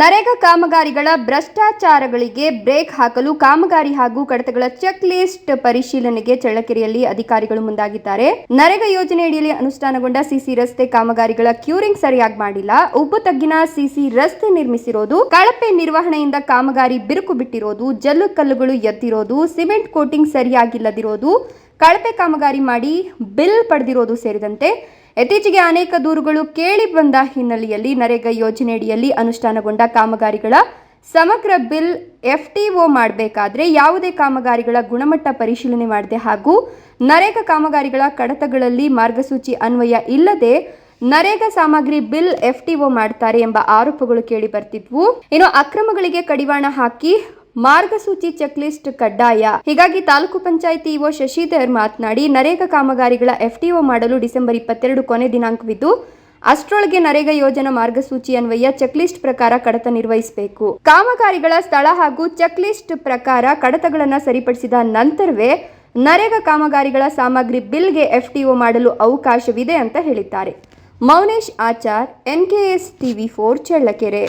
ನರೇಗಾ ಕಾಮಗಾರಿಗಳ ಭ್ರಷ್ಟಾಚಾರಗಳಿಗೆ ಬ್ರೇಕ್ ಹಾಕಲು ಕಾಮಗಾರಿ ಹಾಗೂ ಕಡತಗಳ ಚೆಕ್ ಲಿಸ್ಟ್ ಪರಿಶೀಲನೆಗೆ ಚಳ್ಳಕೆರೆಯಲ್ಲಿ ಅಧಿಕಾರಿಗಳು ಮುಂದಾಗಿದ್ದಾರೆ. ನರೇಗಾ ಯೋಜನೆಯಡಿಯಲ್ಲಿ ಅನುಷ್ಠಾನಗೊಂಡ ಸಿಸಿ ರಸ್ತೆ ಕಾಮಗಾರಿಗಳ ಕ್ಯೂರಿಂಗ್ ಸರಿಯಾಗಿ ಮಾಡಿಲ್ಲ. ಉಬ್ಬು ತಗ್ಗಿನ ಸಿಸಿ ರಸ್ತೆ ನಿರ್ಮಿಸಿರೋದು, ಕಳಪೆ ನಿರ್ವಹಣೆಯಿಂದ ಕಾಮಗಾರಿ ಬಿರುಕು ಬಿಟ್ಟಿರೋದು, ಜಲ್ಲು ಕಲ್ಲುಗಳು ಎದ್ದಿರೋದು, ಸಿಮೆಂಟ್ ಕೋಟಿಂಗ್ ಸರಿಯಾಗಿಲ್ಲದಿರೋದು ಕಳಪೆ ಕಾಮಗಾರಿ ಮಾಡಿ ಬಿಲ್ ಪಡೆದಿರೋದು ಸೇರಿದಂತೆ ಇತ್ತೀಚೆಗೆ ಅನೇಕ ದೂರುಗಳು ಕೇಳಿ ಬಂದ ಹಿನ್ನೆಲೆಯಲ್ಲಿ ನರೇಗಾ ಯೋಜನೆಯಡಿಯಲ್ಲಿ ಅನುಷ್ಠಾನಗೊಂಡ ಕಾಮಗಾರಿಗಳ ಸಮಗ್ರ ಬಿಲ್ ಎಫ್ ಟಿ ಒ ಮಾಡಬೇಕಾದ್ರೆ ಯಾವುದೇ ಕಾಮಗಾರಿಗಳ ಗುಣಮಟ್ಟ ಪರಿಶೀಲನೆ ಮಾಡದೆ ಹಾಗೂ ನರೇಗಾ ಕಾಮಗಾರಿಗಳ ಕಡತಗಳಲ್ಲಿ ಮಾರ್ಗಸೂಚಿ ಅನ್ವಯ ಇಲ್ಲದೆ ನರೇಗಾ ಸಾಮಗ್ರಿ ಬಿಲ್ ಎಫ್ ಟಿ ಒ ಮಾಡ್ತಾರೆ ಎಂಬ ಆರೋಪಗಳು ಕೇಳಿ ಬರ್ತಿದ್ವು. ಇನ್ನು ಅಕ್ರಮಗಳಿಗೆ ಕಡಿವಾಣ ಹಾಕಿ ಮಾರ್ಗಸೂಚಿ ಚೆಕ್ಲಿಸ್ಟ್ ಕಡ್ಡಾಯ. ಹೀಗಾಗಿ ತಾಲೂಕು ಪಂಚಾಯಿತಿ ಇಒ ಶಶಿಧರ್ ಮಾತನಾಡಿ, ನರೇಗಾ ಕಾಮಗಾರಿಗಳ ಎಫ್ಟಿಒ ಮಾಡಲು ಡಿಸೆಂಬರ್ ಇಪ್ಪತ್ತೆರಡು ಕೊನೆ ದಿನಾಂಕವಿದ್ದು, ಅಷ್ಟರೊಳಗೆ ನರೇಗಾ ಯೋಜನಾ ಮಾರ್ಗಸೂಚಿ ಅನ್ವಯ ಚೆಕ್ ಲಿಸ್ಟ್ ಪ್ರಕಾರ ಕಡತ ನಿರ್ವಹಿಸಬೇಕು. ಕಾಮಗಾರಿಗಳ ಸ್ಥಳ ಹಾಗೂ ಚೆಕ್ ಲಿಸ್ಟ್ ಪ್ರಕಾರ ಕಡತಗಳನ್ನು ಸರಿಪಡಿಸಿದ ನಂತರವೇ ನರೇಗಾ ಕಾಮಗಾರಿಗಳ ಸಾಮಗ್ರಿ ಬಿಲ್ಗೆ ಎಫ್ಟಿಒ ಮಾಡಲು ಅವಕಾಶವಿದೆ ಅಂತ ಹೇಳಿದ್ದಾರೆ. Mounesh Achar, NKS TV for Challakere.